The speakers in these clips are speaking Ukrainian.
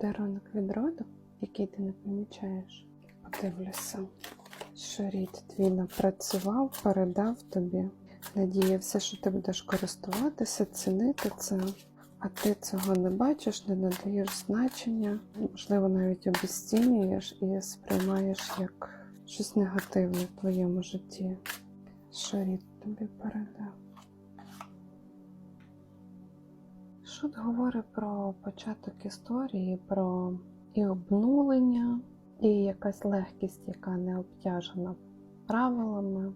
Подарунок від роду, який ти не помічаєш. Подивлюся, що рід твій напрацював, передав тобі. Надіявся, що ти будеш користуватися, цінити це, а ти цього не бачиш, не надаєш значення, можливо, навіть обесцінюєш і сприймаєш як щось негативне в твоєму житті. Що рід тобі передав? Шут говорить про початок історії, про і обнулення, і якась легкість, яка не обтяжена правилами.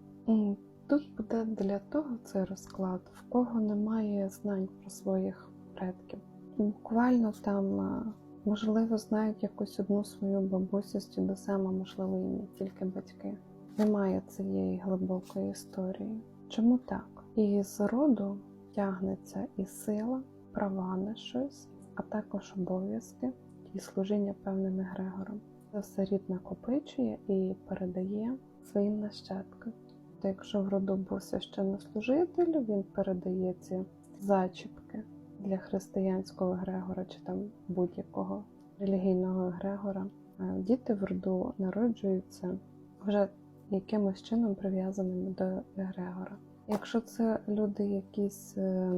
Тут буде для того цей розклад, в кого немає знань про своїх предків. Буквально там, е, можливо, знають якусь одну свою бабусю з дідусем, можливо, і не тільки батьки. Немає цієї глибокої історії. Чому так? І з роду тягнеться і сила, права на щось, а також обов'язки і служіння певним егрегорам. Це все рід накопичує і передає своїм нащадкам. То якщо в роду був священнослужитель, він передає ці зачіпки для християнського егрегора чи там будь-якого релігійного егрегора. А Діти в роду народжуються вже якимось чином прив'язаними до егрегора. Якщо це люди якісь е,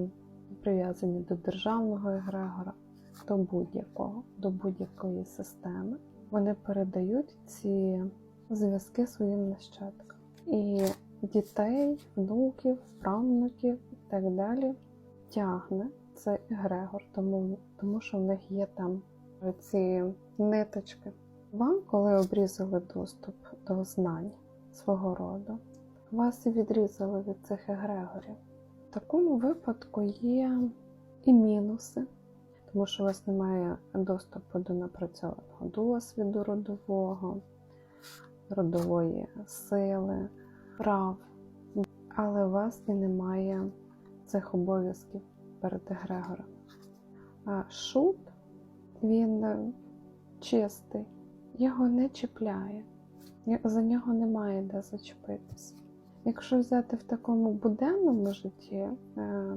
прив'язані до державного егрегора, до будь-якого, до будь-якої системи, вони передають ці зв'язки своїм нащадкам. І дітей, внуків, правнуків і так далі тягне цей егрегор, тому, тому що в них є там ці ниточки. Вам, коли обрізали доступ до знань свого роду, вас відрізали від цих егрегорів. Такому випадку є і мінуси, тому що у вас немає доступу до напрацьованого досвіду родового, родової сили, прав, але у вас і немає цих обов'язків перед егрегором. А шут, він чистий, його не чіпляє, за нього немає де зачепитися. Якщо взяти в такому буденному житті, е,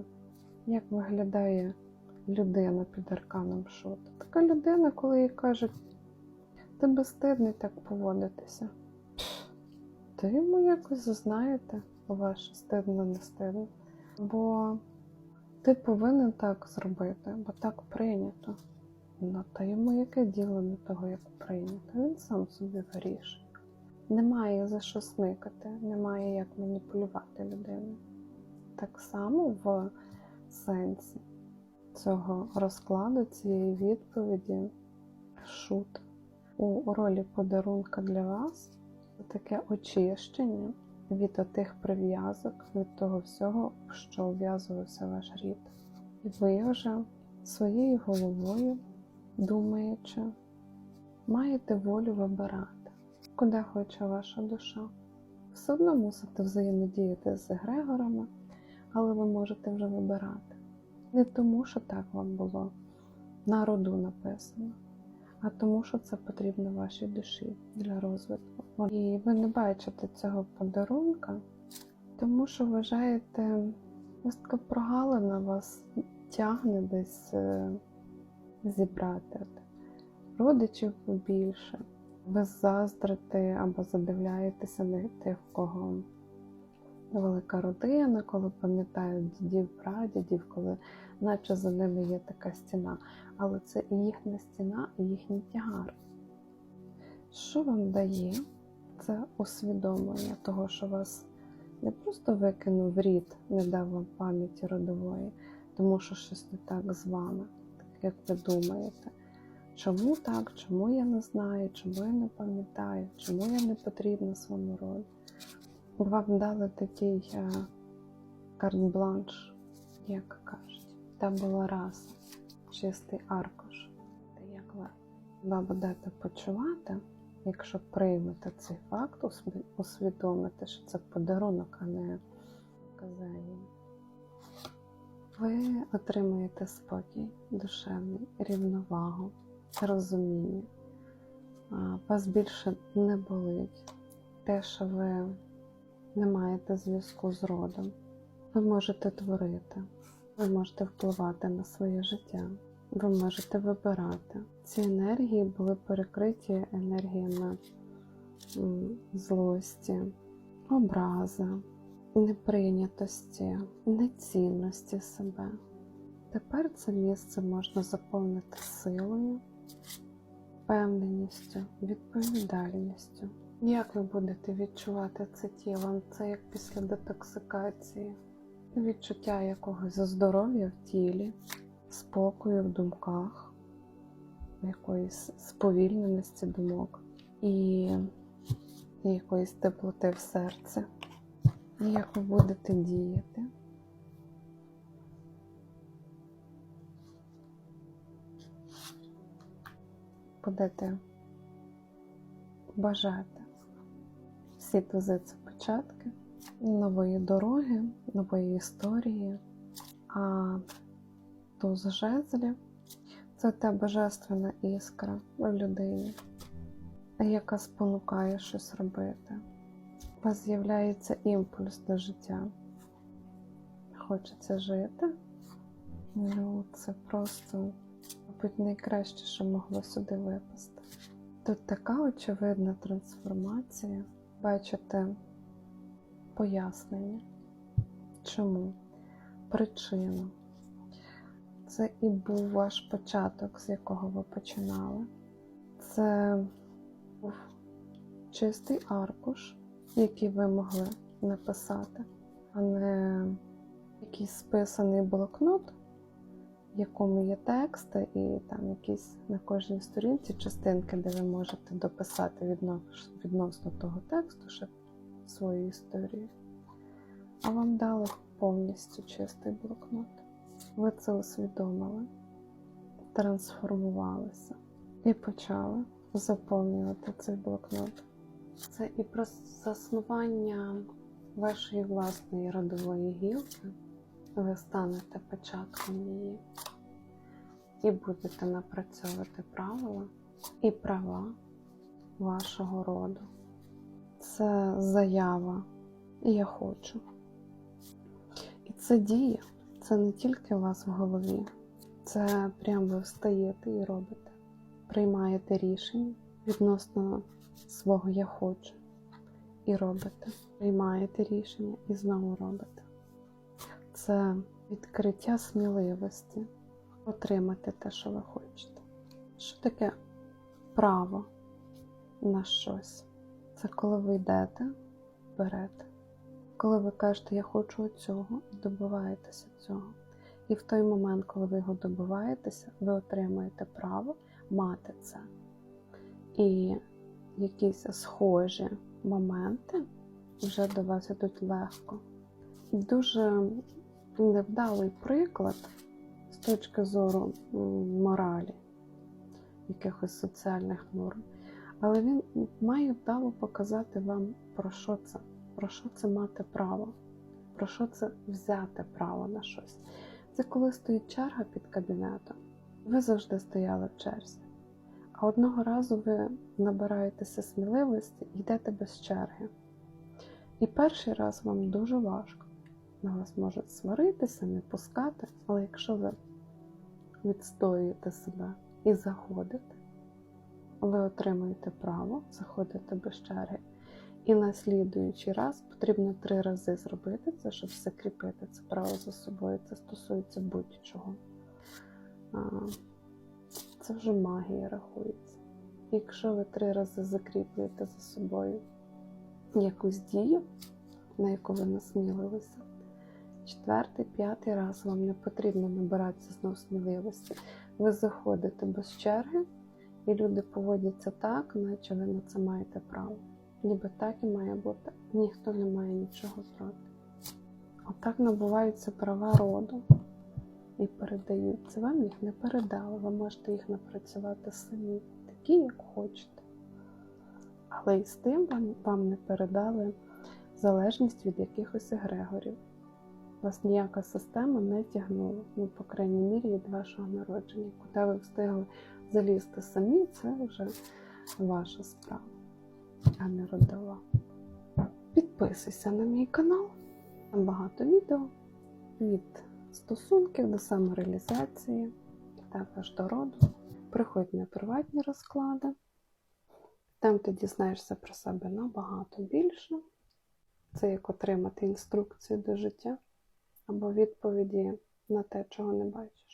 як виглядає людина під арканом шут? Така людина, коли їй кажуть, ти безстидний так поводитися. То йому якось знаєте, ваше стидно, не стидно. Бо ти повинен так зробити, бо так прийнято. Ну, та йому яке діло до того, як прийнято? Він сам собі вирішує. Немає за що смикати, немає як маніпулювати людиною. Так само в сенсі цього розкладу, цієї відповіді, шут у ролі подарунка для вас таке очищення від отих прив'язок, від того всього, що вв'язувався ваш рід. І ви вже своєю головою, думаючи, маєте волю вибирати, куди хоче ваша душа. Все одно мусите взаємодіяти з егрегорами, але ви можете вже вибирати. Не тому, що так вам було на роду написано, а тому, що це потрібно вашій душі для розвитку. І ви не бачите цього подарунка, тому що вважаєте, ось така прогалина вас тягне десь е, зібрати родичів більше. Ви заздрите або задивляєтеся на тих, в кого велика родина, коли пам'ятають дідів, прадідів, коли наче за ними є така стіна. Але це і їхня стіна, і їхній тягар. Що вам дає це усвідомлення того, що вас не просто викинув рід, не дав вам пам'яті родової, тому що щось не так з вами, так як ви думаєте. Чому так? Чому я не знаю, чому я не пам'ятаю, чому я не потрібна своєму роду? Вам дали такий е, карт-бланш, як кажуть. Та була раса, чистий аркуш. Як ви, будете почувати, якщо приймете цей факт, усві- усвідомите, що це подарунок, а не казання. Ви отримуєте спокій, душевний, рівновагу, розуміння. Вас більше не болить те, що ви не маєте зв'язку з родом. Ви можете творити, ви можете впливати на своє життя, ви можете вибирати. ці енергії були перекриті енергіями злості, образи, неприйнятості, нецінності себе. Тепер це місце можна заповнити силою, впевненістю, відповідальністю. Як ви будете відчувати це тілом? Це як після детоксикації, відчуття якогось здоров'я в тілі, спокою в думках, якоїсь сповільненості думок і якоїсь теплоти в серці. Як ви будете діяти? Будете бажати всі це початки нової дороги, нової історії, а туз жезлів це та божественна іскра в людині, яка спонукає щось робити. У вас з'являється імпульс до життя. Хочеться жити. Ну, це просто, мабуть, найкраще, що могло сюди випасти. Тут така очевидна трансформація. Бачите пояснення. Чому? Причину. Це і був ваш початок, з якого ви починали. Це був чистий аркуш, який ви могли написати, а не якийсь списаний блокнот, в якому є тексти, і там якісь на кожній сторінці частинки, де ви можете дописати відносно того тексту ще свою історію. А вам дали повністю чистий блокнот. Ви це усвідомили, трансформувалися і почали заповнювати цей блокнот. Це і про заснування вашої власної родової гілки. Ви станете початком її і будете напрацьовувати правила і права вашого роду. Це заява Я хочу. І це дія. Це не тільки у вас в голові, це прямо ви встаєте і робите. Приймаєте рішення відносно свого я хочу і робите. Приймаєте рішення і знову робите. Це відкриття сміливості отримати те, що ви хочете. Що таке право на щось? Це коли ви йдете, берете. Коли ви кажете, я хочу цього, і добиваєтеся цього. І в той момент, коли ви його добиваєтеся, ви отримаєте право мати це. І якісь схожі моменти вже до вас ідуть легко. Дуже невдалий приклад з точки зору моралі, якихось соціальних норм. Але він має вдало показати вам, про що це, про що це мати право, про що це взяти право на щось. Це коли стоїть черга під кабінетом. Ви завжди стояли в черзі. А одного разу ви набираєтеся сміливості і йдете без черги. І перший раз вам дуже важко. На вас можуть сваритися, не пускати, але якщо ви відстоюєте себе і заходите, ви отримуєте право заходити без черги. І на слідуючий раз потрібно три рази зробити це, щоб закріпити це право за собою. Це стосується будь-чого. Це вже магія рахується. Якщо ви три рази закріплюєте за собою якусь дію, на яку ви насмілилися, четвертий, п'ятий раз вам не потрібно набиратися знов сміливості. Ви заходите без черги, і люди поводяться так, наче ви на це маєте право. Ніби так і має бути. Ніхто не має нічого проти. Отак набуваються права роду і передаються. Вам їх не передали, ви можете їх напрацювати самі, такі, як хочете. Але і з тим вам не передали залежність від якихось егрегорів. Вас ніяка система не тягнула, ну, по крайній мірі, від вашого народження. Куди ви встигли залізти самі, це вже ваша справа, а не родова. Підписуйся на мій канал, там багато відео від стосунків до самореалізації, також до роду. приходь на приватні розклади. Там ти дізнаєшся про себе набагато більше. Це як отримати інструкцію до життя або відповіді на те, чого не бачиш.